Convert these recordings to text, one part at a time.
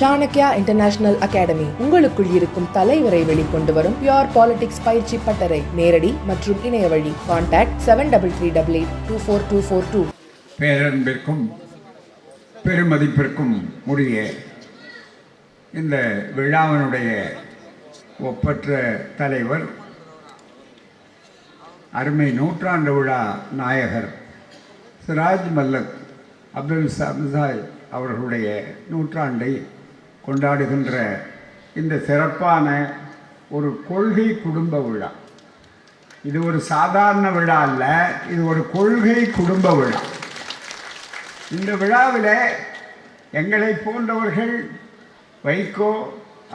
Chanakya international academy உங்களுக்குள் இருக்கும் தலைவரை வெளிக்கொண்டு வரும் பியோர் பாலிடிக்ஸ் பயிற்சி பட்டறை. நேரடி மற்றும் இணைய வழி. Contact seven double three double eight two four two four two பேரன்பிற்கும் பெருமதிப்பிற்கும் உரிய இந்த விழாவினுடைய ஒப்பற்ற தலைவர் அருமை நூற்றாண்டு விழா நாயகர் சிராஜ் மல்லக் அப்துல் சாப் அவர்களுடைய நூற்றாண்டை கொண்டாடுகின்ற இந்த சிறப்பான ஒரு கொள்கை குடும்ப விழா. இது ஒரு சாதாரண விழா அல்ல இது ஒரு கொள்கை குடும்ப விழா. இந்த விழாவில் எங்களை போன்றவர்கள் வைகோ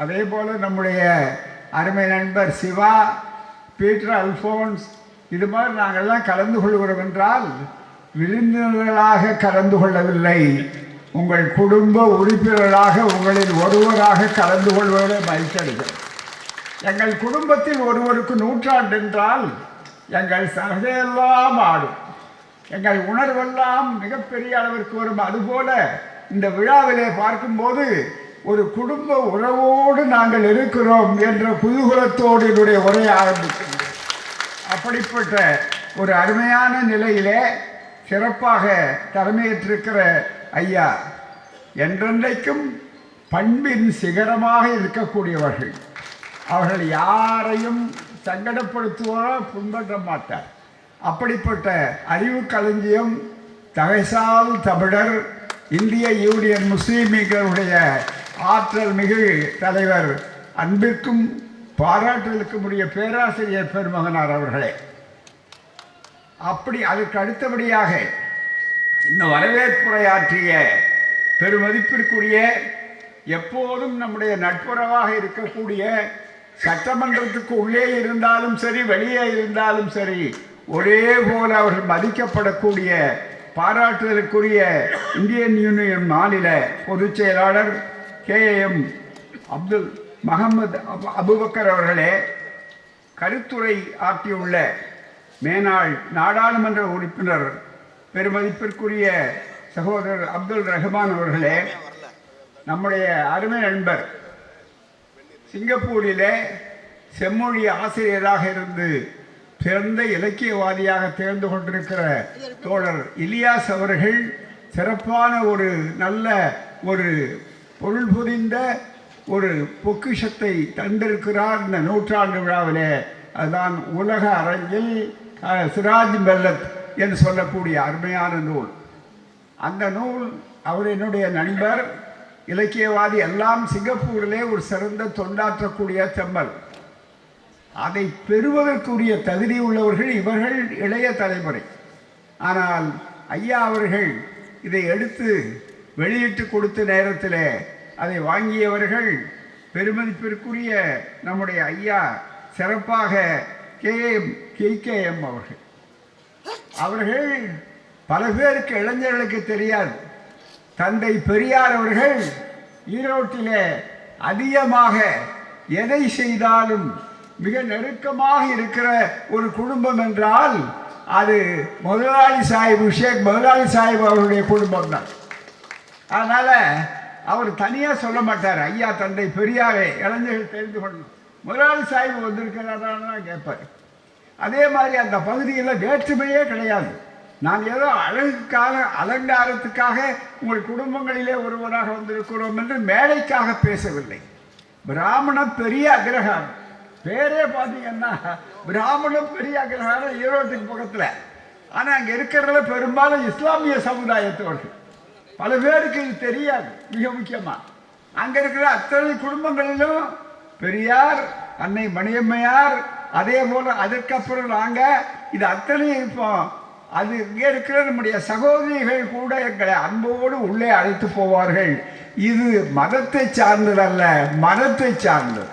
அதே போல் நம்முடைய அருமை நண்பர் சிவா பீட்டர் அல்ஃபோன்ஸ் இது மாதிரி நாங்கள்லாம் கலந்து கொள்கிறோம் என்றால் விருந்தினர்களாக கலந்து கொள்ளவில்லை. உங்கள் குடும்ப உறுப்பினர்களாக உங்களில் ஒருவராக கலந்து கொள்வதை மகிழ்ச்சியடைகிறோம் எங்கள் குடும்பத்தில் ஒருவருக்கு நூற்றாண்டு என்றால் எங்கள் சகையெல்லாம் ஆடும். எங்கள் உணர்வெல்லாம் மிகப்பெரிய அளவிற்கு வரும். அதுபோல இந்த விழாவிலே பார்க்கும்போது ஒரு குடும்ப உறவோடு நாங்கள் இருக்கிறோம் என்ற குதூகலத்தோடு என்னுடைய உரையை ஆரம்பிக்கின்றேன் அப்படிப்பட்ட ஒரு அருமையான நிலையிலே சிறப்பாக தலைமையேற்றிருக்கிற ஐயா என்றென்றைக்கும் பண்பின் சிகரமாக இருக்கக்கூடியவர்கள். அவர்கள் யாரையும் சங்கடப்படுத்துவோ புண்பற்ற மாட்டார். அப்படிப்பட்ட அறிவு களஞ்சியம் தகைசால் தமிழர் இந்திய யூனியன் முஸ்லீம் லீகருடைய ஆற்றல் மிகு தலைவர் அன்பிற்கும் பாராட்டுதலுக்கும் உடைய பேராசிரியர் பெருமகனார் அவர்களே. அப்படி அதற்கு அடுத்தபடியாக இந்த வரவேற்புரையாற்றிய பெருமதிப்பிற்குரிய எப்போதும் நம்முடைய நட்புறவாக இருக்கக்கூடிய சட்டமன்றத்துக்கு உள்ளே இருந்தாலும் சரி வெளியே இருந்தாலும் சரி ஒரே போல அவர்கள் மதிக்கப்படக்கூடிய பாராட்டுதலுக்குரிய இந்தியன் யூனியன் மாநில பொதுச் செயலாளர் கே எம் அப்துல் மஹமது அபு அபுபக்கர் அவர்களே கருத்துரை ஆற்றியுள்ள மேனாள் நாடாளுமன்ற உறுப்பினர் பெருமதிப்பிற்குரிய சகோதரர் அப்துல் ரஹ்மான் அவர்களே நம்முடைய அருமை நண்பர் சிங்கப்பூரிலே செம்மொழி ஆசிரியராக இருந்து சிறந்த இலக்கியவாதியாக தேர்ந்து கொண்டிருக்கிற தோழர் இலியாஸ் அவர்கள் சிறப்பான ஒரு நல்ல ஒரு பொருள் புரிந்த ஒரு பொக்கிஷத்தை தந்திருக்கிறார் இந்த நூற்றாண்டு விழாவிலே. அதுதான் உலக அரங்கில் அஹ், சிராஜ் மெல்லத் என்று சொல்லக்கூடிய அருமையான நூல். அந்த நூல் அவர் என்னுடைய நண்பர் இலக்கியவாதி எல்லாம் சிங்கப்பூரிலே ஒரு சிறந்த தொண்டாற்றக்கூடிய செம்மல். அதை பெறுவதற்குரிய தகுதி உள்ளவர்கள் இவர்கள் இளைய தலைமுறை. ஆனால் ஐயா அவர்கள் இதை எடுத்து வெளியிட்டு கொடுத்த நேரத்தில் அதை வாங்கியவர்கள் பெருமதிப்பிற்குரிய நம்முடைய ஐயா சிறப்பாக கே எம் கே எம் அவர்கள். அவர்கள் பல பேருக்கு இளைஞர்களுக்கு தெரியாது. தந்தை பெரியார் அவர்கள் ஈரோட்டிலே அதிகமாக எதை செய்தாலும் மிக நெருக்கமாக இருக்கிற ஒரு குடும்பம் என்றால் அது முதலாளி சாஹிப் ஷேக் முதலாளி சாஹிப் அவருடைய குடும்பம் தான் அதனால் அவர் தனியாக சொல்ல மாட்டார் ஐயா தந்தை பெரியாரே இளைஞர்கள் தெரிந்து கொள்ளணும். முதலாளி சாஹிப் வந்திருக்கிறாரான்னு கேட்பார். அதே மாதிரி அந்த பகுதியில் வேற்றுமையே கிடையாது. நான் ஏதோ அழகுக்காக அலங்காரத்துக்காக உங்கள் குடும்பங்களிலே ஒருவராக வந்திருக்கிறோம் என்று மேடைக்காக பேசவில்லை. பிராமணம் பெரிய அக்ரஹாரம். பேரே பார்த்தீங்கன்னா பிராமணம் பெரிய அக்ரஹாரம் ஈரோட்டுக்கு பக்கத்தில். ஆனால் அங்கே இருக்கிறதுல பெரும்பாலும் இஸ்லாமிய சமுதாயத்தோடு பல பேருக்கு இது தெரியாது மிக முக்கியமாக அங்கே இருக்கிற அத்தனை குடும்பங்களிலும் பெரியார் அன்னை மணியம்மையார் அதே போல் அதுக்கப்புறம் நாங்கள் இது அத்தனை இருப்போம் அது இங்கே இருக்கிற நம்முடைய சகோதரிகள் கூட எங்களை அன்போடு உள்ளே அழைத்து போவார்கள். இது மதத்தை சார்ந்ததல்ல மனத்தை சார்ந்தது.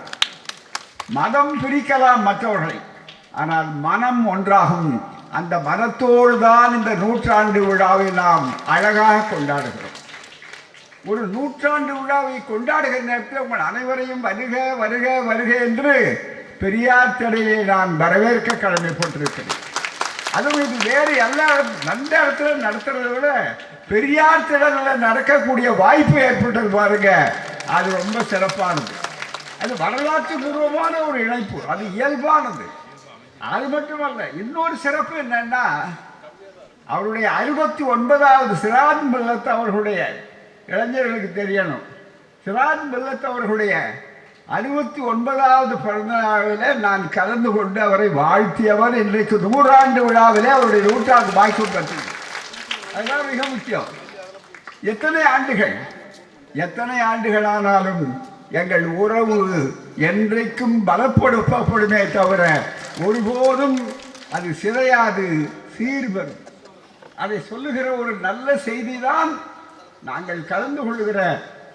மதம் பிரிக்கலாம் மற்றவர்களை. ஆனால் மனம் ஒன்றாகும். அந்த மனத்தோடு தான் இந்த நூற்றாண்டு விழாவை நாம் அழகாக கொண்டாடுகிறோம். ஒரு நூற்றாண்டு விழாவை கொண்டாடுகிற நேரத்தில் உங்கள் அனைவரையும் வருக வருக வருக என்று பெரியார் தடையை நான் வரவேற்க கடமைப்பட்டிருக்கிறேன். அதுவும் இது வேறு எல்லா நல்ல இடத்துல நடத்துறத விட பெரியார் திடலில் நடக்கக்கூடிய வாய்ப்பு ஏற்பட்டது பாருங்க. அது ரொம்ப சிறப்பானது. அது வரலாற்று பூர்வமான ஒரு இணைப்பு. அது இயல்பானது. அது மட்டுமல்ல இன்னொரு சிறப்பு என்னன்னா அவருடைய அறுபத்தி ஒன்பதாவது சிராஜ் மில்லத் அவர்களுடைய இளைஞர்களுக்கு தெரியணும். சிராஜ் மில்லத் அவர்களுடைய அறுபத்தி ஒன்பதாவது பிறந்த நாளில் நான் கலந்து கொண்டு அவரை வாழ்த்தியவர் இன்றைக்கு நூறாண்டு விழாவிலே அவருடைய நூற்றாண்டு வாய்ப்பு பெற்றது அதுதான் மிக முக்கியம். எத்தனை ஆண்டுகள்? எத்தனை ஆண்டுகளானாலும் எங்கள் உறவு என்றைக்கும் பலப்படுத்தப்படுமே தவிர ஒருபோதும் அது சிதையாது சீர்வரும். அதை சொல்லுகிற ஒரு நல்ல செய்தி தான் நாங்கள் கலந்து கொள்கிற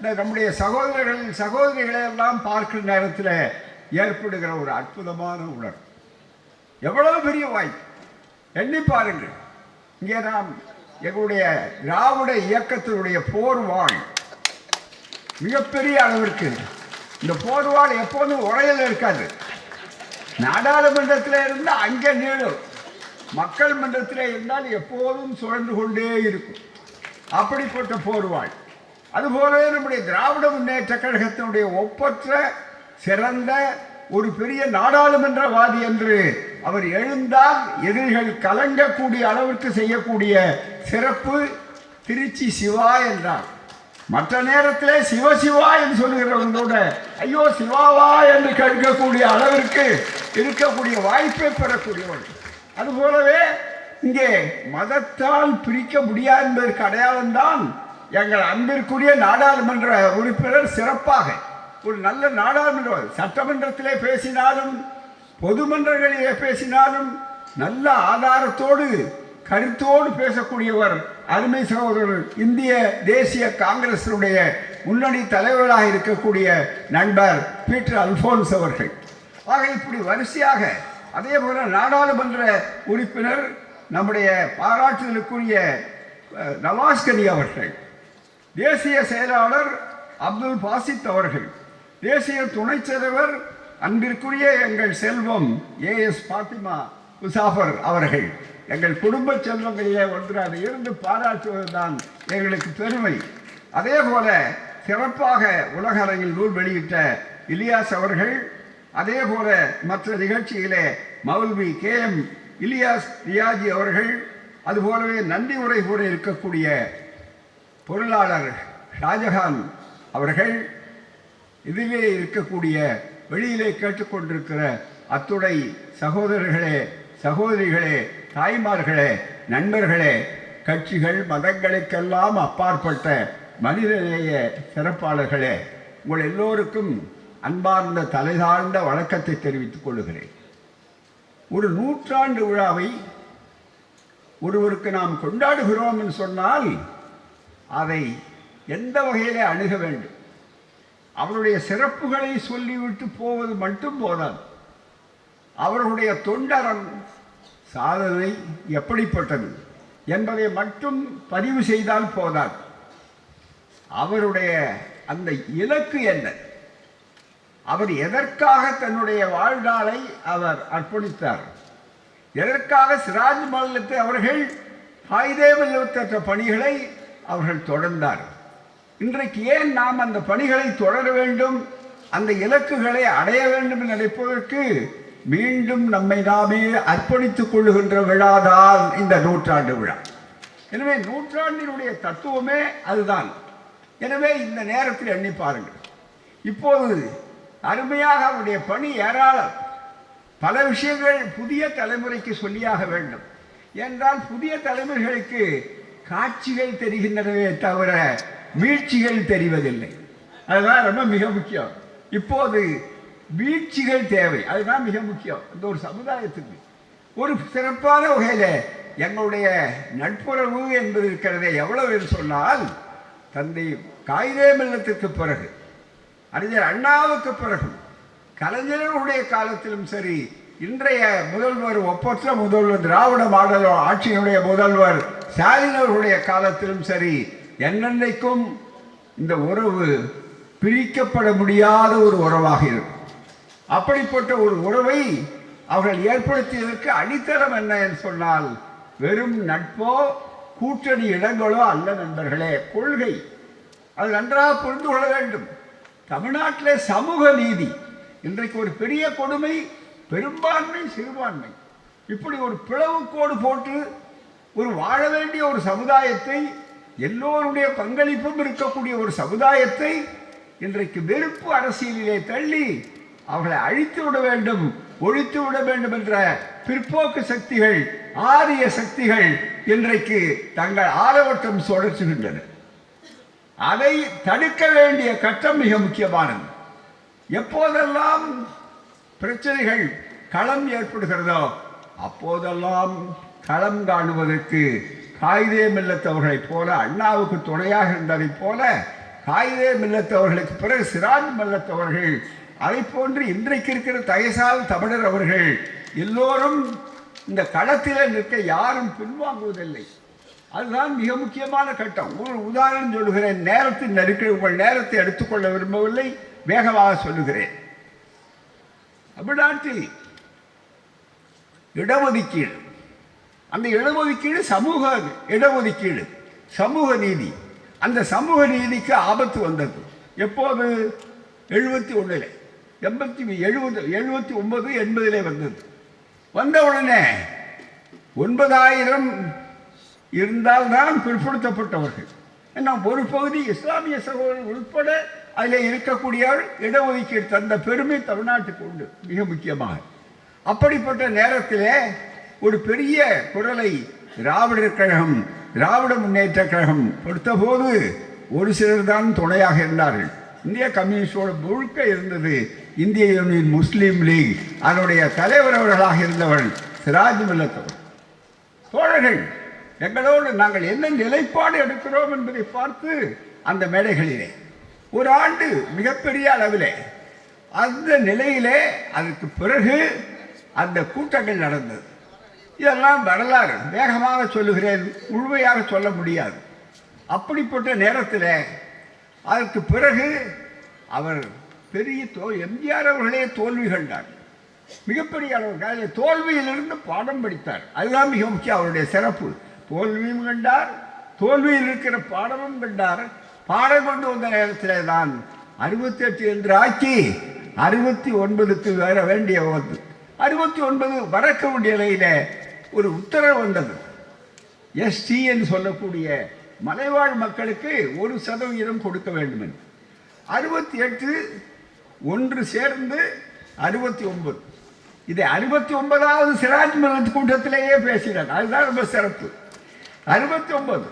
நம்முடைய சகோதரர்கள் சகோதரிகளை எல்லாம் பார்க்கிற நேரத்தில் ஏற்படுகிற ஒரு அற்புதமான உணர்வு. எவ்வளவு பெரிய வாய்ப்பு. எண்ணி பாருங்கள். இங்கே நாம் எங்களுடைய திராவிட இயக்கத்தினுடைய போர்வாள். மிகப்பெரிய அளவிற்கு. இந்த போர்வாள் எப்போதும் உரையில் இருக்காது. நாடாளுமன்றத்தில் இருந்தால் அங்கே நீளும். மக்கள் மன்றத்தில் இருந்தால் எப்போதும் சுழன்று கொண்டே இருக்கும். அப்படிப்பட்ட போர்வாள். அதுபோலவே நம்முடைய திராவிட முன்னேற்ற கழகத்தினுடைய ஒப்பற்ற சிறந்த ஒரு பெரிய நாடாளுமன்றவாதி என்று அவர் எழுந்தால் எதிரிகள் கலங்கக்கூடிய அளவிற்கு செய்யக்கூடிய சிறப்பு திருச்சி சிவா என்றார். மற்ற நேரத்திலே சிவசிவா என்று சொல்லுகிறவங்களோட ஐயோ சிவாவா என்று கேட்கக்கூடிய அளவிற்கு இருக்கக்கூடிய வாய்ப்பை பெறக்கூடியவள் அதுபோலவே இங்கே மதத்தால் பிரிக்க முடியாது என்பதற்கு அடையாளம்தான் எங்கள் அன்பிற்குரிய நாடாளுமன்ற உறுப்பினர் சிறப்பாக ஒரு நல்ல நாடாளுமன்ற சட்டமன்றத்திலே பேசினாலும் பொதுமன்றங்களிலே பேசினாலும் நல்ல ஆதாரத்தோடு கருத்தோடு பேசக்கூடியவர் அருமை சகோதரர் இந்திய தேசிய காங்கிரசினுடைய முன்னணி தலைவராக இருக்கக்கூடிய நண்பர் பீட்டர் அல்போன்ஸ் அவர்கள். ஆக இப்படி வரிசையாக அதே போல நாடாளுமன்ற உறுப்பினர் நம்முடைய பாராட்டுதலுக்குரிய நவாஸ்கனி அவர்கள். தேசிய செயலாளர் அப்துல் பாசித் அவர்கள் தேசிய துணைச் தலைவர் அன்பிற்குரிய எங்கள் செல்வம் ஏஎஸ் பாத்திமா முசாஃபர் அவர்கள். எங்கள் குடும்ப செல்வங்களிலே ஒன்று அது இருந்து பாராட்டுவதுதான் எங்களுக்கு பெருமை. அதே போல சிறப்பாக உலக அரங்கில் நூல் வெளியிட்ட இலியாஸ் அவர்கள் அதே போல மற்ற நிகழ்ச்சியிலே மௌல்வி கே எம் இலியாஸ் ரியாஜி அவர்கள் அதுபோலவே நன்றி உரை கூட இருக்கக்கூடிய பொருளாளர் ஷாஜஹான் அவர்கள் இதிலே இருக்கக்கூடிய வெளியிலே கேட்டுக்கொண்டிருக்கிற அத்துடை சகோதரர்களே சகோதரிகளே தாய்மார்களே நண்பர்களே கட்சிகள் மதங்களுக்கெல்லாம் அப்பாற்பட்ட மனிதநேய சிறப்பாளர்களே உங்கள் எல்லோருக்கும் அன்பார்ந்த தலைதாழ்ந்த வணக்கத்தை தெரிவித்துக் கொள்கிறேன். ஒரு நூற்றாண்டு விழாவை ஒருவருக்கு நாம் கொண்டாடுகிறோம் என்று சொன்னால் அதை எந்த வகையிலே அணுக வேண்டும்? அவருடைய சிறப்புகளை சொல்லிவிட்டு போவது மட்டும் போதாது. அவர்களுடைய தொண்டரம் சாதனை எப்படிப்பட்டது என்பதை மட்டும் பதிவு செய்தால் போதாது. அவருடைய அந்த இலக்கு என்ன? அவர் எதற்காக தன்னுடைய வாழ்நாளை அவர் அர்ப்பணித்தார்? எதற்காக சிராஜ் மாநிலத்தை அவர்கள் காயிதே வெல்லுவற்ற பணிகளை அவர்கள் தொடர்ந்தார். இன்றைக்கு ஏன் நாம் அந்த பணிகளை தொடர வேண்டும்? அந்த இலக்குகளை அடைய வேண்டும் என நினைப்பதற்கு மீண்டும் நம்மை நாமே அர்ப்பணித்துக் கொள்ளுகின்ற விழாதான் இந்த நூற்றாண்டு விழா. எனவே நூற்றாண்டினுடைய தத்துவமே அதுதான். எனவே இந்த நேரத்தில் எண்ணி பாருங்கள். இப்போது அருமையாக அவருடைய பணி ஏராளம். பல விஷயங்கள் புதிய தலைமுறைக்கு சொல்லியாக வேண்டும். என்றால் புதிய தலைமுறைகளுக்கு காட்சிகள் தெரிகின்றனவே தவிர வீழ்ச்சிகள் தெரிவதில்லை. அதுதான் ரொம்ப மிக முக்கியம். இப்போது வீழ்ச்சிகள் தேவை. அதுதான் மிக முக்கியம். இந்த ஒரு சமுதாயத்துக்கு. ஒரு சிறப்பான வகையில் எங்களுடைய நட்புறவு என்பது இருக்கிறதே எவ்வளவு என்று சொன்னால் தந்தை காயிதே மில்லத்திற்கு பிறகு அறிஞர் அண்ணாவுக்கு பிறகு கலைஞர்களுடைய காலத்திலும் சரி இன்றைய முதல்வர் ஒப்பற்ற முதல்வர் திராவிட மாடல் ஆட்சியினுடைய முதல்வர் ஸ்டாலின் அவர்களுடைய காலத்திலும் சரி என்னென்னைக்கும் இந்த உறவு பிரிக்கப்பட முடியாத ஒரு உறவாக இருக்கும். அப்படிப்பட்ட ஒரு உறவை அவர்கள் ஏற்படுத்தியதற்கு அடித்தளம் என்ன என்று சொன்னால் வெறும் நட்போ கூட்டணி இடங்களோ அல்ல நண்பர்களே கொள்கை. அது நன்றாக புரிந்து கொள்ள வேண்டும். தமிழ்நாட்டிலே சமூக நீதி. இன்றைக்கு ஒரு பெரிய கொடுமை பெரும்பான்மை சிறுபான்மை. இப்படி ஒரு பிளவுக்கோடு போட்டு ஒரு வாழ வேண்டிய ஒரு சமுதாயத்தை எல்லோருடைய பங்களிப்பும் இருக்கக்கூடிய ஒரு சமுதாயத்தை இன்றைக்கு வெறுப்பு அரசியலிலே தள்ளி அவர்களை அழித்து விட வேண்டும் ஒழித்து விட வேண்டும் என்ற பிற்போக்கு சக்திகள் ஆரிய சக்திகள் இன்றைக்கு தங்கள் ஆலவட்டம் சுழற்றுகின்றன. அதை தடுக்க வேண்டிய கட்டம் மிக முக்கியமானது. எப்போதெல்லாம் பிரச்சனைகள் களம் ஏற்படுகிறதோ அப்போதெல்லாம் களம் காணுவதற்கு காயிதே மில்லத்தவர்களைப் போல அண்ணாவுக்கு துணையாக இருந்ததைப் போல காயிதே மில்லத்தவர்களுக்கு பிறகு சிராஜ் மில்லத்தவர்கள் அதை போன்று இன்றைக்கு இருக்கிற தயசால் தமிழர் அவர்கள் எல்லோரும் இந்த களத்திலே நிற்க யாரும் பின்வாங்குவதில்லை. அதுதான் மிக முக்கியமான கட்டம். ஒரு உதாரணம் சொல்லுகிறேன். நேரத்தின் நெருக்கடி உங்கள் நேரத்தை எடுத்துக்கொள்ள விரும்பவில்லை. வேகமாக சொல்லுகிறேன். தமிழ்நாட்டில் இடஒதுக்கீடு அந்த இடஒதுக்கீடு சமூக இடஒதுக்கீடு சமூக நீதி. அந்த சமூக நீதிக்கு ஆபத்து வந்தது. எப்போது? எழுபத்தி ஒன்றில் எண்பத்தி எழுபது எழுபத்தி ஒன்பது எண்பதிலே வந்தது. வந்த உடனே ஒன்பதாயிரம் இருந்தால்தான் பிற்படுத்தப்பட்டவர்கள். ஏன்னா ஒரு பகுதி இஸ்லாமிய சகோதரர் உட்பட அதில் இருக்கக்கூடியவர் இடஒதுக்கீடு தந்த பெருமை தமிழ்நாட்டுக்கு உண்டு மிக முக்கியமாக. அப்படிப்பட்ட நேரத்திலே ஒரு பெரிய குரலை திராவிடர் கழகம் திராவிட முன்னேற்ற கழகம் கொடுத்தபோது ஒரு சிலர் தான் துணையாக இருந்தார்கள். இந்திய கம்யூனிஸ்டோட முழுக்க இருந்தது இந்திய யூனியன் முஸ்லீம் லீக். அதனுடைய தலைவர் அவர்களாக இருந்தவள் சிராஜ் மில்லத்தவர் தோழர்கள் எங்களோடு நாங்கள் என்ன நிலைப்பாடு எடுக்கிறோம் என்பதை பார்த்து அந்த மேடைகளிலே ஒரு ஆண்டு மிகப்பெரிய அளவிலே அந்த நிலையிலே அதற்கு பிறகு அந்த கூட்டங்கள் நடந்தது. இதெல்லாம் வரலாறு. வேகமாக சொல்லுகிறேன். முழுமையாக சொல்ல முடியாது. அப்படிப்பட்ட நேரத்தில் அதற்கு பிறகு அவர் பெரிய தோ எம்ஜிஆர் அவர்களே தோல்வி கண்டார். மிகப்பெரிய அளவுக்கு தோல்வியிலிருந்து பாடம் படித்தார். அதுதான் மிக முக்கியம் அவருடைய சிறப்பு. தோல்வியும் கண்டார் தோல்வியில் இருக்கிற பாடமும் கண்டார். பாடம் கொண்டு வந்த நேரத்தில் தான் அறுபத்தி எட்டு என்று ஆக்கி அறுபத்தி ஒன்பதுக்கு வர வேண்டிய வந்து அறுபத்தி ஒன்பது வரக்க வேண்டிய நிலையில் ஒரு உத்தரவு வந்தது. எஸ்டி என்று சொல்லக்கூடிய மலைவாழ் மக்களுக்கு ஒரு சதவீதம் கொடுக்க வேண்டும் என்று அறுபத்தி எட்டு ஒன்று சேர்ந்து அறுபத்தி ஒன்பது. இதை அறுபத்தி ஒன்பதாவது சிராஜ் மலத் கூட்டத்திலேயே பேசினார். அதுதான் ரொம்ப சிறப்பு. அறுபத்தி ஒன்பது.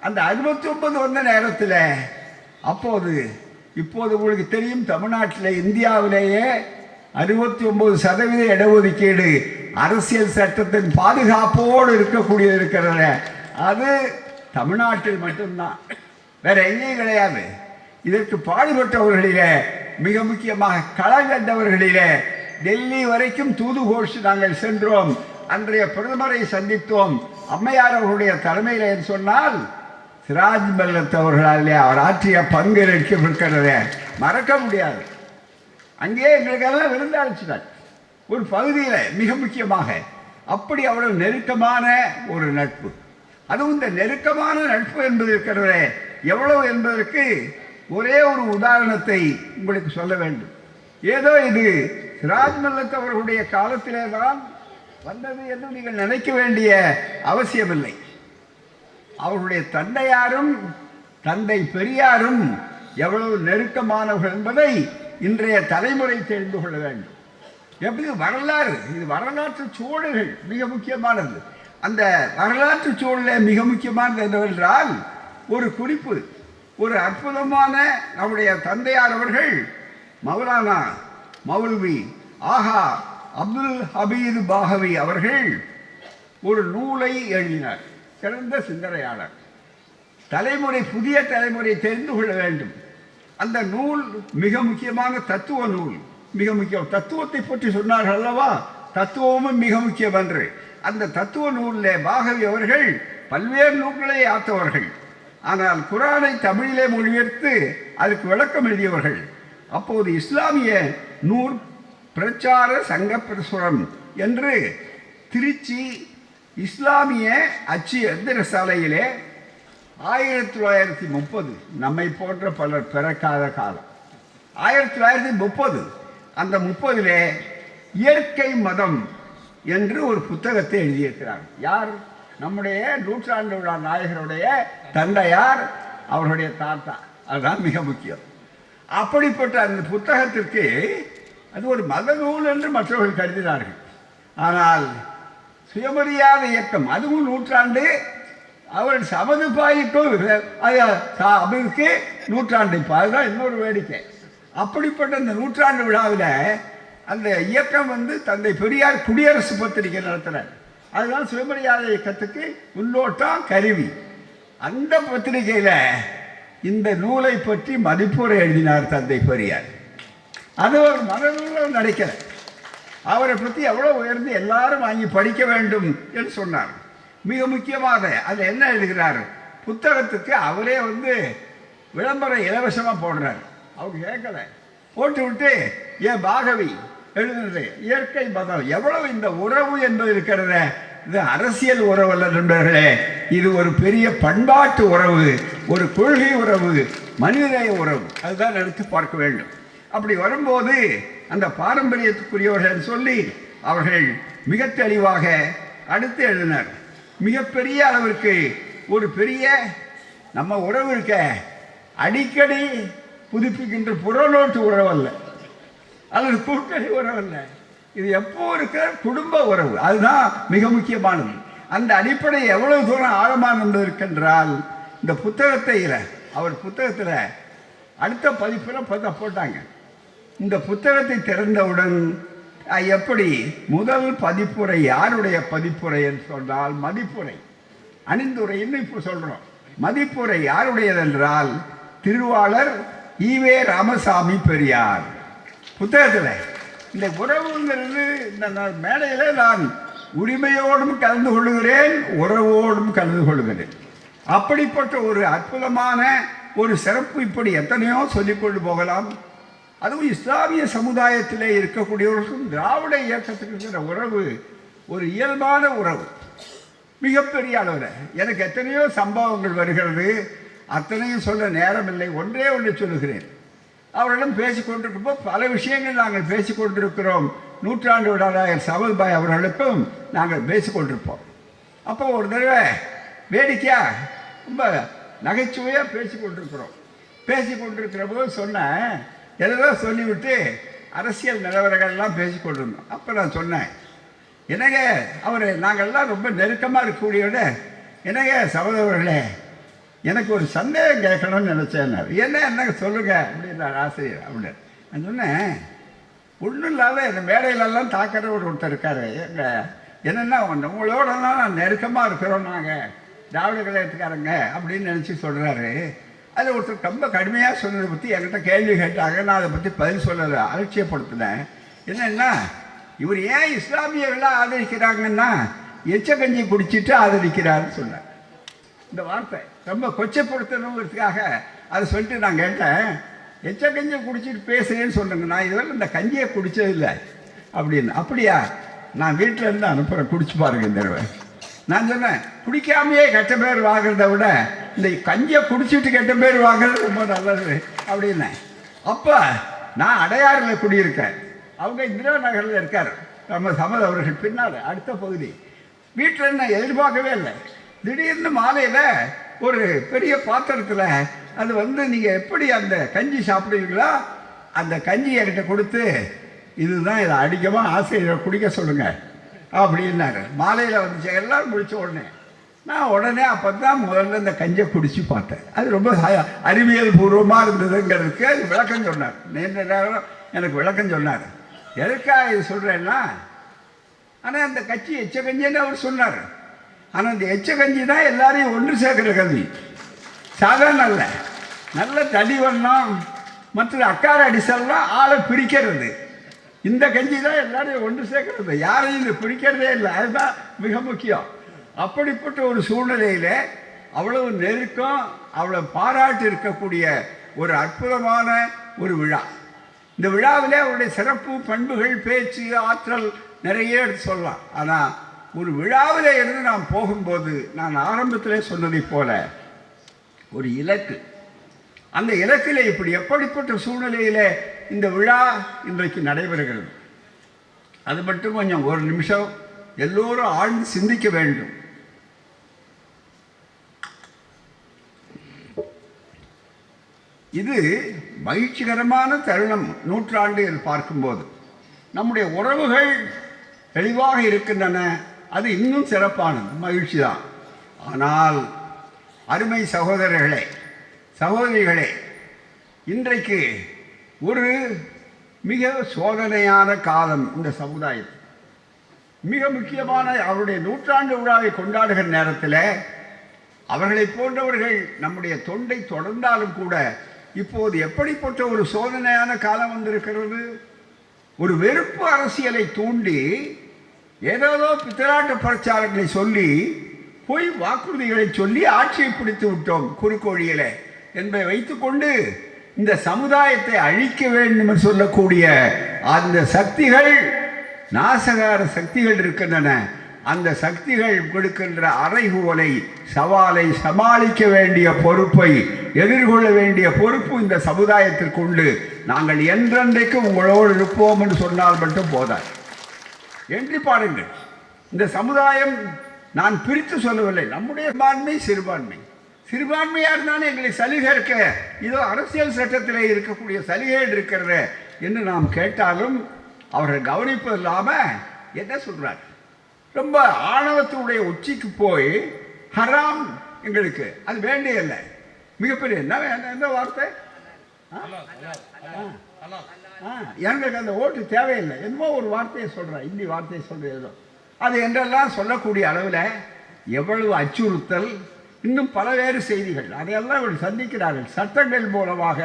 அந்த அறுபத்தி ஒன்பது வந்த நேரத்தில் அப்போது இப்போது உங்களுக்கு தெரியும் தமிழ்நாட்டில் இந்தியாவிலேயே அறுபத்தி ஒன்பது சதவீத இடஒதுக்கீடு அரசியல் சட்டத்தின் பாதுகாப்போடு இருக்கக்கூடிய இருக்கிறத. அது தமிழ்நாட்டில் மட்டும்தான். வேற எங்கேயும் கிடையாது. இதற்கு பாடுபட்டவர்களிலே மிக முக்கியமாக களங்கண்டவர்களிலே டெல்லி வரைக்கும் தூதுகோஷ் நாங்கள் சென்றோம். அன்றைய பிரதமரை சந்தித்தோம். அம்மையார் அவர்களுடைய தலைமையில் என்று சொன்னால் சிராஜ் மல்லத் அவர்களாலே அவர் ஆற்றிய பங்கு இருக்கிறத மறக்க முடியாது. அங்கேயே எங்களுக்கெல்லாம் விருந்தளிச்சிட்டார் ஒரு பகுதியில் மிக முக்கியமாக அப்படி அவ்வளவு நெருக்கமான ஒரு நட்பு. அதுவும் இந்த நெருக்கமான நட்பு என்பது இருக்கிறதே எவ்வளவு என்பதற்கு ஒரே ஒரு உதாரணத்தை உங்களுக்கு சொல்ல வேண்டும். ஏதோ இது சிராஜ் மல்லத் அவர்களுடைய காலத்திலே தான் வந்தது என்று நீங்கள் நினைக்க வேண்டிய அவசியமில்லை. அவருடைய தந்தையாரும் தந்தை பெரியாரும் எவ்வளவு நெருக்கமானவர்கள் என்பதை இன்றைய தலைமுறை தெரிந்து கொள்ள வேண்டும். எப்படி வரலாறு. இது வரலாற்று சூழல்கள் மிக முக்கியமானது. அந்த வரலாற்று சூழலில் மிக முக்கியமானது என்னவென்றால் ஒரு குறிப்பு ஒரு அற்புதமான நம்முடைய தந்தையார் அவர்கள் மௌலானா மௌல்வி ஆஹா அப்துல் ஹபீது பாகவி அவர்கள் ஒரு நூலை எழுதினார். சிறந்த சிந்தனையாளர். தலைமுறை புதிய தலைமுறை தெரிந்து கொள்ள வேண்டும். அந்த நூல் மிக முக்கியமான தத்துவ நூல். மிக முக்கியம். தத்துவத்தை பற்றி சொன்னார்கள் அல்லவா? தத்துவமும் மிக முக்கியம் என்று அந்த தத்துவ நூலில் பாகவி அவர்கள் பல்வேறு நூல்களை ஆத்தவர்கள் ஆனால் குரானை தமிழிலே மொழிபெயர்த்து அதுக்கு விளக்கம் எழுதியவர்கள். அப்போது இஸ்லாமிய நூல் பிரச்சார சங்க பிரசுரம் என்று திருச்சி இஸ்லாமிய அச்சு எந்திர சாலையிலே ஆயிரத்தி தொள்ளாயிரத்தி முப்பது நம்மை போன்ற பலர் பிறக்காத காலம். ஆயிரத்தி தொள்ளாயிரத்தி முப்பது அந்த முப்பதிலே இயற்கை மதம் என்று ஒரு புத்தகத்தை எழுதியிருக்கிறார். யார்? நம்முடைய நூற்றாண்டு விழா நாயகருடைய தந்தையார் அவருடைய தாத்தா. அதுதான் மிக முக்கியம். அப்படிப்பட்ட அந்த புத்தகத்திற்கு அது ஒரு மத நூல் என்று மற்றவர்கள் கருதினார்கள். ஆனால் சுயமரியாதை இயக்கம் அதுவும் நூற்றாண்டு அவர் சமது பாய்க்கும் அது அவருக்கு நூற்றாண்டு இப்போ தான் இன்னொரு வேடிக்கை. அப்படிப்பட்ட இந்த நூற்றாண்டு விழாவில் அந்த இயக்கம் வந்து தந்தை பெரியார் குடியரசு பத்திரிகை நடத்துகிறார் அதுதான் சுயமரியாதை இயக்கத்துக்கு முன்னோட்டம் கருவி. அந்த பத்திரிகையில் இந்த நூலை பற்றி மதிப்புரை எழுதினார் தந்தை பெரியார். அது ஒரு மனநூலில் நடிக்கல. அவரை பற்றி எவ்வளோ உயர்ந்து எல்லாரும் வாங்கி படிக்க வேண்டும் என்று சொன்னார். மிக முக்கியமாக அதில் என்ன எழுதுகிறார்? புத்தகத்துக்கு அவரே வந்து விளம்பரம் இலவசமாக போடுறார். அவங்க கேட்கல. போட்டு விட்டு ஏன் பாகவி எழுதுனது இயற்கை மதம் எவ்வளவு இந்த உறவு என்பது இருக்கிறத? இது அரசியல் உறவு அல்ல நண்பர்களே. இது ஒரு பெரிய பண்பாட்டு உறவு ஒரு கொள்கை உறவு மனிதநேய உறவு. அதுதான் எடுத்து பார்க்க வேண்டும். அப்படி வரும்போது அந்த பாரம்பரியத்துக்குரியவர்கள் சொல்லி அவர்கள் மிக தெளிவாக அடுத்து எழுதினர். மிகப்பெரிய அளவிற்கு ஒரு பெரிய நம்ம உறவு இருக்க அடிக்கடி புதுப்பிக்கின்ற புறநோட்டு உறவல்ல. அல்லது கூட்டணி உறவல்ல. இது எப்போ இருக்கிற குடும்ப உறவு. அதுதான் மிக முக்கியமானது. அந்த அடிப்படை எவ்வளவு தூரம் ஆழமானது இருக்கின்றால் இந்த புத்தகத்தை அவர் புத்தகத்தில் அடுத்த பதிப்பில் பத்த போட்டாங்க. இந்த புத்தகத்தை திறந்தவுடன் எப்படி முதல் பதிப்புரை யாருடைய பதிப்புரை என்று சொன்னால் மதிப்புரை. அணிந்துரைன்னு இப்போ சொல்கிறோம் மதிப்புரை யாருடையதென்றால் திருவாளர் ஈவே ராமசாமி பெரியார். புத்தகத்தில் இந்த உறவுங்கிறது இந்த நான் மேடையில் நான் உரிமையோடும் கலந்து கொள்கிறேன் உறவோடும் கலந்து கொள்கிறேன். அப்படிப்பட்ட ஒரு அற்புதமான ஒரு சிறப்பு இப்படி எத்தனையோ சொல்லிக்கொண்டு போகலாம். அதுவும் இஸ்லாமிய சமுதாயத்திலே இருக்கக்கூடியவர்களுக்கும் திராவிட இயக்கத்துக்கு இருக்கிற உறவு ஒரு இயல்பான உறவு. மிகப்பெரிய அளவில் எனக்கு எத்தனையோ சம்பவங்கள் வருகிறது. அத்தனையும் சொல்ல நேரமில்லை. ஒன்றே ஒன்று சொல்லுகிறேன். அவர்களிடம் பேசிக்கொண்டிருக்கப்போ பல விஷயங்கள் நாங்கள் பேசி கொண்டிருக்கிறோம். நூற்றாண்டு விழாநாயகர் சமல்பாய் அவர்களுக்கும் நாங்கள் பேசிக்கொண்டிருப்போம் அப்போ ஒரு தடவை வேடிக்கையா ரொம்ப நகைச்சுவையாக பேசிக்கொண்டிருக்கிறோம் பேசிக்கொண்டிருக்கிற போது சொன்னேன் எதோ சொல்லிவிட்டு அரசியல் நிலவரங்கள்லாம் பேசிக்கொண்டிருந்தோம் அப்போ நான் சொன்னேன் என்னங்க அவர் நாங்கள்லாம் ரொம்ப நெருக்கமாக இருக்கக்கூடியவிட என்னங்க சகோதரர்களே எனக்கு ஒரு சந்தேகம் கேட்கணும்னு நினச்சேன்னார். என்ன என்ன சொல்லுங்க? அப்படின்னார் ஆசிரியர் அப்படின்னு நான் சொன்னேன் ஒன்றும் இல்லாத இந்த மேடையிலெல்லாம் தாக்கிற ஒரு ஒருத்தர் இருக்காரு. எங்க என்னென்னா உங்களோடலாம் நான் நெருக்கமாக இருக்கிறோம் நாங்கள் திராவிட கழகத்துக்காரங்க அப்படின்னு நினச்சி சொல்கிறாரு அது ஒருத்தர் ரொம்ப கடுமையாக சொன்னதை பற்றி என்கிட்ட கேள்வி கேட்டாங்க. நான் அதை பற்றி பதில் சொல்லலை அலட்சியப்படுத்தினேன். என்னென்னா இவர் ஏன் இஸ்லாமியர்களாக ஆதரிக்கிறாங்கன்னா எச்ச கஞ்சி குடிச்சிட்டு ஆதரிக்கிறாருன்னு சொன்னார். இந்த வார்த்தை. ரொம்ப கொச்சப்படுத்தணுங்கிறதுக்காக அதை சொல்லிட்டு நான் கேட்டேன். எச்ச கஞ்சியை குடிச்சிட்டு பேசுகிறேன்னு சொன்னேங்க. நான் இதுவரை இந்த கஞ்சியை குடித்ததில்லை அப்படின்னு. அப்படியா? நான் வீட்டில் இருந்து அனுப்புகிறேன் குடிச்சு பாருங்க இந்த தடவை. நான் சொன்னேன் குடிக்காமையே கெட்ட பேர் வாங்குறத விட இந்த கஞ்சியை குடிச்சிட்டு கெட்ட பேர் வாங்குறது ரொம்ப நல்லது. அப்படின்னேன். அப்போ நான் அடையாறில் குடியிருக்கேன். அவங்க இந்திரா நகரில் இருக்கார். நம்ம சமத் அவர்கள் பின்னால் அடுத்த பகுதி. வீட்டில் நான் எதிர்பார்க்கவே இல்லை. திடீர்னு மாலையில் ஒரு பெரிய பாத்திரத்தில் அது வந்து நீங்கள் எப்படி அந்த கஞ்சி சாப்பிடுவீங்களோ அந்த கஞ்சி என்கிட்ட கொடுத்து இதுதான் இதை அடிக்கமாக ஆசிரியரை குடிக்க சொல்லுங்கள் அப்படின்னாரு. மாலையில் வந்துச்சு. எல்லோரும் முடிச்ச உடனே நான் உடனே அப்போ தான் முதல்ல இந்த கஞ்சியை குடித்து பார்த்தேன். அது ரொம்ப அறிவியல் பூர்வமாக இருந்ததுங்கிறதுக்கு அது விளக்கம் சொன்னார். நீண்ட நேரம் எனக்கு விளக்கம் சொன்னார். எதுக்காக இது சொல்கிறேன்னா ஆனால் அந்த கட்சி எச்ச கஞ்சின்னு அவர் சொன்னார். ஆனால் இந்த எச்ச கஞ்சி தான் எல்லாரையும் ஒன்று சேர்க்குற கல்வி சாதாரண அல்ல. நல்ல தடி வண்ணம் மற்ற அக்கார அடிசல்லாம் ஆளை பிரிக்கிறது இந்த கஞ்சி தான் எல்லாரையும் ஒன்று சேர்க்கறது. யாரையும் இது பிடிக்கிறதே இல்லை. அதுதான் மிக முக்கியம். அப்படிப்பட்ட ஒரு சூழ்நிலையில் அவ்வளவு நெருக்கம் அவ்வளோ பாராட்டு இருக்கக்கூடிய ஒரு அற்புதமான ஒரு விழா. இந்த விழாவிலே அவருடைய சிறப்பு பண்புகள் பேச்சு ஆற்றல் நிறைய சொல்லலாம். ஆனால் ஒரு விழாவிலே இருந்து நாம் போகும்போது நான் ஆரம்பத்திலே சொன்னதைப் போல ஒரு இலக்கு. அந்த இலக்கில் இப்படி எப்படிப்பட்ட சூழ்நிலையில் இந்த விழா இன்றைக்கு நடைபெறுகிறது? அது மட்டும் கொஞ்சம் ஒரு நிமிஷம் எல்லோரும் ஆழ்ந்து சிந்திக்க வேண்டும். இது மகிழ்ச்சிகரமான தருணம் நூற்றாண்டு என்று பார்க்கும்போது. நம்முடைய உறவுகள் தெளிவாக இருக்கின்றன. அது இன்னும் சிறப்பானது. மகிழ்ச்சி தான் ஆனால் அருமை சகோதரர்களே சகோதரிகளே இன்றைக்கு ஒரு மிக சோதனையான காலம் இந்த சமுதாயத்தில். மிக முக்கியமான அவருடைய நூற்றாண்டு விழாவை கொண்டாடுகிற நேரத்தில் அவர்களை போன்றவர்கள் நம்முடைய தொண்டை தொடர்ந்தாலும் கூட இப்போது எப்படிப்பட்ட ஒரு சோதனையான காலம் வந்திருக்கிறது? ஒரு வெறுப்பு அரசியலை தூண்டி ஏதேதோ பித்தலாட்ட பிரச்சாரங்களை சொல்லி பொய் வாக்குறுதிகளை சொல்லி ஆட்சியை பிடித்து விட்டோம் குறுக்கோழியில் என்பதை வைத்துக்கொண்டு இந்த சமுதாயத்தை அழிக்க வேண்டும் என்று சொல்லக்கூடிய அந்த சக்திகள் நாசகார சக்திகள் இருக்கின்றன. அந்த சக்திகள் கொடுக்கின்ற அறைகூவலை சவாலை சமாளிக்க வேண்டிய பொறுப்பை எதிர்கொள்ள வேண்டிய பொறுப்பு இந்த சமுதாயத்திற்கு உண்டு நாங்கள் என்றென்றைக்கும் உங்களோடு இருப்போம் என்று சொன்னால் மட்டும் போதாது. என்று பாருங்கள். இந்த சமுதாயம் நான் பிரித்து சொல்லவில்லை. நம்முடைய சிறுபான்மை சிறுபான்மை. சிறுபான்மையாக இருந்தாலும் எங்களை சலுகை இருக்க இதோ அரசியல் சட்டத்தில் இருக்கக்கூடிய சலுகைகள் இருக்கிறத என்று நாம் கேட்டாலும் அவர்கள் கவனிப்பது இல்லாமல் என்ன சொல்கிறார் ரொம்ப ஆணவத்தினுடைய உச்சிக்கு போய் ஹராம் எங்களுக்கு. அது வேண்டியதில்லை. மிகப்பெரிய என்ன என்ன- வார்த்தை? எங்களுக்கு அந்த ஓட்டு தேவையில்லை. என்னமோ ஒரு வார்த்தையை சொல்கிறேன் இந்தி வார்த்தையை சொல்கிறேன் அது என்றெல்லாம் சொல்லக்கூடிய அளவில் எவ்வளவு அச்சுறுத்தல் இன்னும் பலவேறு செய்திகள். அதையெல்லாம் இவர்கள் சந்திக்கிறார்கள். சட்டங்கள் மூலமாக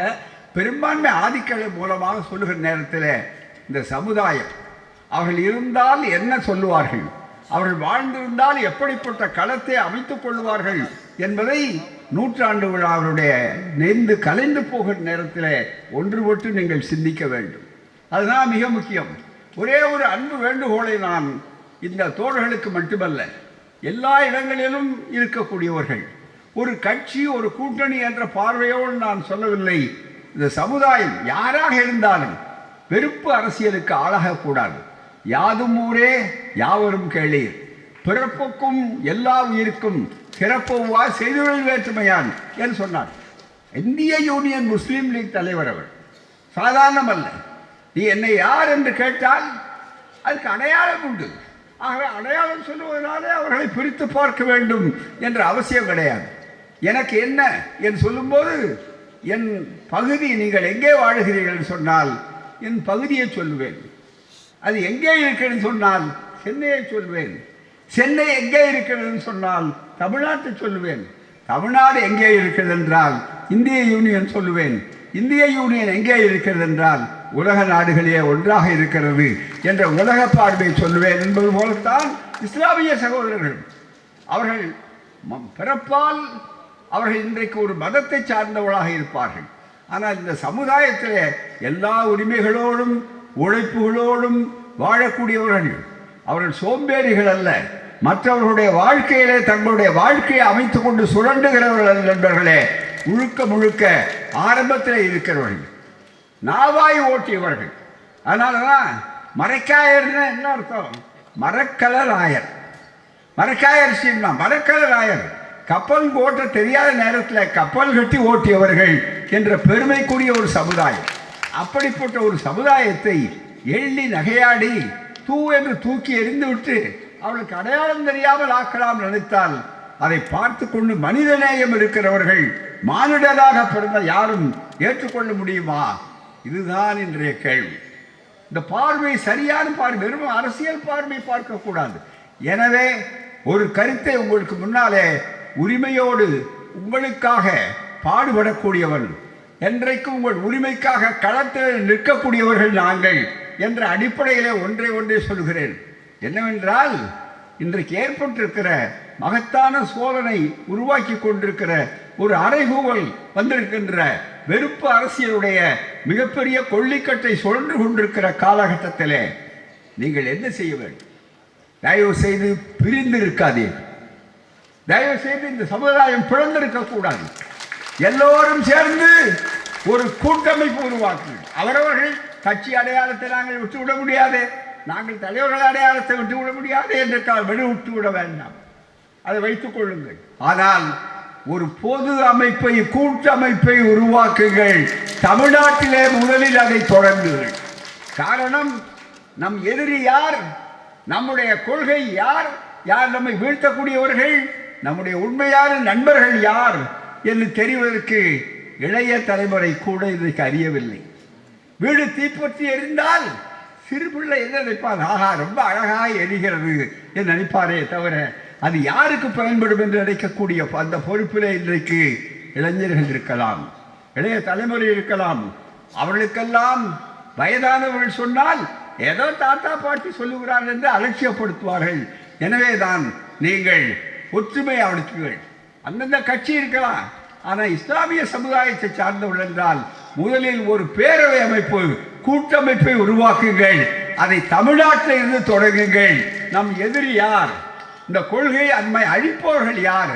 பெரும்பான்மை ஆதிக்கலை மூலமாக சொல்லுகிற நேரத்தில் இந்த சமுதாயம் அவர்கள் இருந்தால் என்ன சொல்லுவார்கள்? அவர்கள் வாழ்ந்திருந்தால் எப்படிப்பட்ட களத்தை அமைத்துக் கொள்வார்கள் என்பதை நூற்றாண்டு விழாவுடைய நெந்து கலைந்து போகிற நேரத்தில் ஒன்றுபட்டு நீங்கள் சிந்திக்க வேண்டும். அதுதான் மிக முக்கியம். ஒரே ஒரு அன்பு வேண்டுகோளை நான் இந்த தோழர்களுக்கு மட்டுமல்ல எல்லா இடங்களிலும் இருக்கக்கூடியவர்கள் ஒரு கட்சி ஒரு கூட்டணி என்ற பார்வையோடு நான் சொல்லவில்லை. இந்த சமுதாயம் யாராக இருந்தாலும் வெறுப்பு அரசியலுக்கு ஆளாகக்கூடாது யாதும் ஊரே யாவரும் கேளீர். பிறப்புக்கும் எல்லா உயிருக்கும் சிறப்பவா செய்தொழில் வேற்றுமையான் என்று சொன்னார். இந்திய யூனியன் முஸ்லீம் லீக் தலைவர் அவர். சாதாரணம் அல்ல நீ என்னை யார் என்று கேட்டால் அதுக்கு அடையாளம் உண்டு. ஆகவே அடையாளம் சொல்லுவதனாலே அவர்களை பிரித்து பார்க்க வேண்டும் என்ற அவசியம் கிடையாது. எனக்கு என்ன என்று சொல்லும்போது என் பகுதி நீங்கள் எங்கே வாழுகிறீர்கள்? என்று சொன்னால் என் பகுதியை சொல்லுவேன். அது எங்கே இருக்கிறது? சொன்னால் சென்னையை சொல்வேன் சென்னை எங்கே இருக்கிறதுன்னு சொன்னால் தமிழ்நாட்டை சொல்லுவேன். தமிழ்நாடு எங்கே இருக்கிறது என்றால் இந்திய யூனியன் சொல்லுவேன். இந்திய யூனியன் எங்கே இருக்கிறது என்றால் உலக நாடுகளே ஒன்றாக இருக்கிறது என்ற உலக பார்வையை சொல்லுவேன் என்பது போலத்தான் இஸ்லாமிய சகோதரர்கள் அவர்கள் பிறப்பால் அவர்கள் இன்றைக்கு ஒரு மதத்தை சார்ந்தவர்களாக இருப்பார்கள். ஆனால் இந்த சமுதாயத்தில் எல்லா உரிமைகளோடும் உழைப்புகளோடும் வாழக்கூடியவர்கள். அவர்கள் சோம்பேறிகள் அல்ல. மற்றவர்களுடைய வாழ்க்கையிலே தங்களுடைய வாழ்க்கையை அமைத்து கொண்டு சுரண்டுகிறவர்கள் நண்பர்களே முழுக்க முழுக்க ஆரம்பத்தில் இருக்கிறவர்கள். நாவாய் ஓட்டியவர்கள். அதனால தான் மறைக்காயர்னா என்ன அர்த்தம்? மரக்கலர் ஆயர் மரக்காயர் சின்மா மரக்கலர் ஆயர் கப்பல் ஓட்ட தெரியாத நேரத்தில் கப்பல் கட்டி ஓட்டியவர்கள் என்ற பெருமைக்குரிய ஒரு சமுதாயம். அப்படிப்பட்ட ஒரு சமுதாயத்தை எள்ளி நகையாடி தூ என்று தூக்கி எறிந்து விட்டு அவளுக்கு அடையாளம் தெரியாமல் ஆக்கலாம் நினைத்தால் அதை பார்த்து கொண்டு மனிதநேயம் இருக்கிறவர்கள் மானுடராக பிறந்த யாரும் ஏற்றுக்கொள்ள முடியுமா? இதுதான் இன்றைய கேள்வி. இந்த பார்வை சரியான பார்வை வெறும் அரசியல் பார்வை பார்க்கக்கூடாது. எனவே ஒரு கருத்தை உங்களுக்கு முன்னாலே உரிமையோடு உங்களுக்காக பாடுபடக்கூடியவன் என்றைக்கும் உங்கள் உரிமைக்காக களத்தில் நிற்கக்கூடியவர்கள் நாங்கள் என்ற அடிப்படையிலே ஒன்றை ஒன்றே சொல்கிறேன். என்னவென்றால் இன்றைக்கு ஏற்பட்டிருக்கிற மகத்தான சோதனை உருவாக்கி கொண்டிருக்கிற ஒரு அறைகூவல் வந்திருக்கின்ற வெறுப்பு அரசியலுடைய மிகப்பெரிய கொள்ளிக்கட்டை சுழன்று கொண்டிருக்கிற காலகட்டத்திலே நீங்கள் என்ன செய்ய வேண்டும்? தயவு செய்து பிரிந்து இருக்காதீர்கள் தயவு செய்து இந்த சமுதாயம் பிளந்திருக்க கூடாது. எல்லோரும் சேர்ந்து ஒரு கூட்டமைப்பு உருவாக்குங்கள் அவரவர்கள் கட்சி அடையாளத்தை நாங்கள் விட்டுவிட முடியாது. நாங்கள் தலைவர்கள் அடையாளத்தை விட்டுவிட முடியாது என்று கா- விட வேண்டாம். அதை வைத்துக் கொள்ளுங்கள். ஆனால் ஒரு பொது அமைப்பை கூட்டமைப்பை உருவாக்குங்கள். தமிழ்நாட்டிலே முதலில் அதை தொடங்குங்கள். காரணம் நம் எதிரி யார்? நம்முடைய கொள்கை யார்? யார் நம்மை வீழ்த்தக்கூடியவர்கள்? நம்முடைய உண்மையான நண்பர்கள் யார் என்று தெரிவதற்கு இளைய தலைமுறை கூட இன்றைக்கு அறியவில்லை. வீடு தீப்பற்றி எரிந்தால் சிறு பிள்ளை என்ன நினைப்பார் ஆஹா ரொம்ப அழகாக எரிகிறது என்று நினைப்பாரே தவிர அது யாருக்கு பயன்படும் என்று நினைக்கக்கூடிய அந்த பொறுப்பிலே இன்றைக்கு இளைஞர்கள் இருக்கலாம் இளைய தலைமுறை இருக்கலாம். அவர்களுக்கெல்லாம் வயதானவர்கள் சொன்னால் ஏதோ தாத்தா பாட்டி சொல்லுகிறார் என்று அலட்சியப்படுத்துவார்கள். எனவே தான் நீங்கள் ஒற்றுமை அவளுக்குகள் அந்தந்த கட்சி இருக்கலாம் ஆனால் இஸ்லாமிய சமுதாயத்தை சார்ந்தவர்கள் என்றால் முதலில் ஒரு பேரவை அமைப்பு கூட்டமைப்பை உருவாக்குங்கள். அதை தமிழ்நாட்டில் இருந்து தொடங்குங்கள். நம் எதிரி யார்? இந்த கொள்கை அண்மை அழிப்பவர்கள் யார்?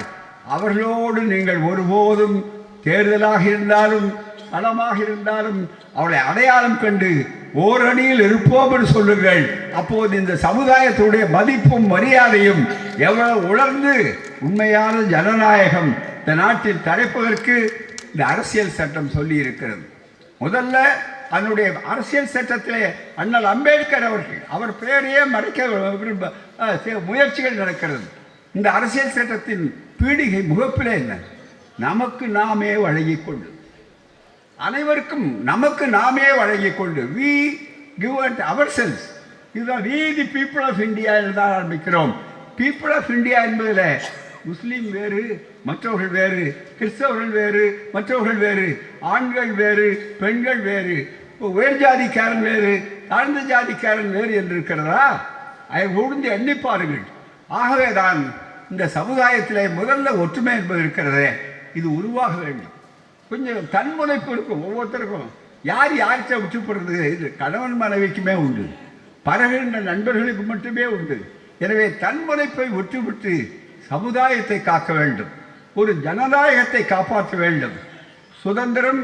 அவர்களோடு நீங்கள் ஒருபோதும் தேர்தலாக இருந்தாலும் களமாக இருந்தாலும் அவளை அடையாளம் கண்டு ஓரணியில் இருப்போம் என்று சொல்லுங்கள். அப்போது இந்த சமுதாயத்துடைய மதிப்பும் மரியாதையும் எவ்வளவு உணர்ந்து உண்மையான ஜனநாயகம் இந்த நாட்டில் தடைப்பதற்கு இந்த அரசியல் சட்டம் சொல்லி இருக்கிறது. முதல்ல அதனுடைய அரசியல் சட்டத்திலே அண்ணல் அம்பேத்கர் அவர்கள் அவர் பெயரையே மறைக்க விரும்ப முயற்சிகள் நடக்கிறது. இந்த அரசியல் சட்டத்தின் பீடிகை முகப்பிலே என்ன? நமக்கு நாமே வழங்கிக்கொண்டு அனைவருக்கும் நமக்கு நாமே வழங்கிக்கொண்டு we give at ourselves இதுதான் we the people of India என்று தான் ஆரம்பிக்கிறோம். பீப்புள் ஆஃப் இந்தியா என்பதில் முஸ்லீம் வேறு மற்றவர்கள் வேறு கிறிஸ்தவர்கள் வேறு மற்றவர்கள் வேறு ஆண்கள் வேறு பெண்கள் வேறு உயர் ஜாதிக்காரன் வேறு தாழ்ந்த ஜாதிக்காரன் வேறு என்று இருக்கிறதா அதை உழுந்து எண்ணி பாருங்கள். ஆகவே தான் இந்த சமுதாயத்திலே முதல்ல ஒற்றுமை என்பது இருக்கிறதே. இது உருவாக வேண்டும். கொஞ்சம் தன்முனைப்பு இருக்கும் ஒவ்வொருத்தருக்கும். யார் யார்கிட்ட விட்டுப்படுறது இது கணவன் மனைவிக்குமே உண்டு. பரகின்ற நண்பர்களுக்கு மட்டுமே உண்டு. எனவே தன்முனைப்பை விட்டுவிட்டு சமுதாயத்தை காக்க வேண்டும். ஒரு ஜனநாயகத்தை காப்பாற்ற வேண்டும். சுதந்திரம்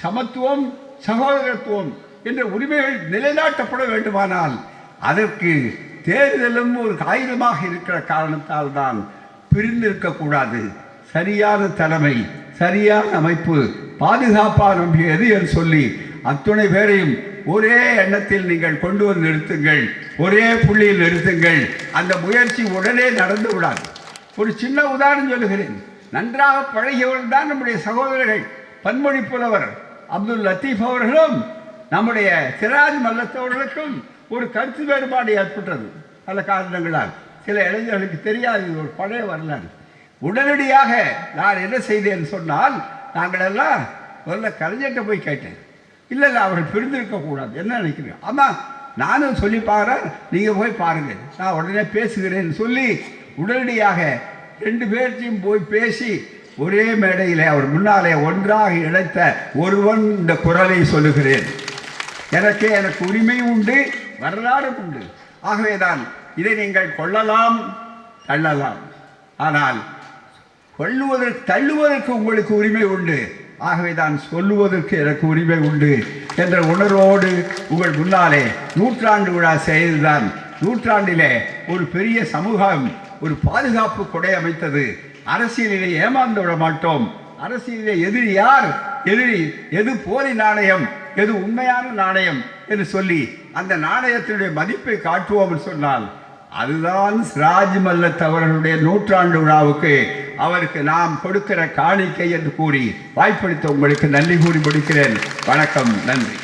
சமத்துவம் சகோதரத்துவம் என்ற உரிமைகள் நிலைநாட்டப்பட வேண்டுமானால் அதற்கு தேர்தலும் ஒரு ஆயுதமாக இருக்கிற காரணத்தால் தான் பிரிந்து இருக்கக்கூடாது சரியான தலைமை சரியான அமைப்பு பாதுகாப்பாக நம்பிக்கை எது என்று சொல்லி அத்துணை பேரையும் ஒரே எண்ணத்தில் நீங்கள் கொண்டு வந்து நிறுத்துங்கள். ஒரே புள்ளியில் நிறுத்துங்கள். அந்த முயற்சி உடனே நடந்து விடாது ஒரு சின்ன உதாரணம் சொல்லுகிறேன். நன்றாக பழகியவர்கள் தான் நம்முடைய சகோதரர்கள். பன்மொழி புலவர் அப்துல் லத்தீப் அவர்களும் நம்முடைய சிராஜ் மல்லத்தவர்களுக்கும் ஒரு கருத்து வேறுபாடு ஏற்பட்டது. பல காரணங்களால். சில இளைஞர்களுக்கு தெரியாது இது ஒரு பழைய வரலாறு. உடனடியாக நான் என்ன செய்தேன் சொன்னால் நாங்கள் எல்லாம் முதல்ல கலைஞர்கிட்ட போய் கேட்டேன். இல்லை இல்லை அவர்கள் பிரிந்திருக்கக்கூடாது என்ன நினைக்கிறீங்க? ஆமாம் நானும் சொல்லி பார்க்குறேன். நீங்கள் போய் பாருங்கள் நான் உடனே பேசுகிறேன்னு சொல்லி உடனடியாக ரெண்டு பேர்த்தையும் போய் பேசி ஒரே மேடையில் அவர் முன்னாலே ஒன்றாக இழைத்த ஒருவன் இந்த குரலை சொல்லுகிறேன். எனக்கு எனக்கு உரிமை உண்டு வரலாறு உண்டு. ஆகவேதான் இதை நீங்கள் கொள்ளலாம் தள்ளலாம். ஆனால் கொள்ளுவதற்கு தள்ளுவதற்கு உங்களுக்கு உரிமை உண்டு. ஆகவே தான் சொல்லுவதற்கு எனக்கு உரிமை உண்டு என்ற உணர்வோடு உங்கள் முன்னாலே நூற்றாண்டு விழா செய்துதான் நூற்றாண்டிலே ஒரு பெரிய சமூகம் ஒரு பாதுகாப்பு கொடை அமைத்தது. அரசியலிலே ஏமாந்து விட மாட்டோம். அரசியலிலே எதிரி யார்? எதிரி எது போலி நாணயம்? எது உண்மையான நாணயம்? என்று சொல்லி அந்த நாணயத்தினுடைய மதிப்பை காட்டுவோம் சொன்னால் அதுதான் சிராஜ் மல்லத் அவர்களுடைய நூற்றாண்டு விழாவுக்கு அவருக்கு நாம் கொடுக்கிற காணிக்கை என்று கூறி வாய்ப்பளித்த உங்களுக்கு நன்றி கூறி முடிக்கிறேன். வணக்கம் நன்றி.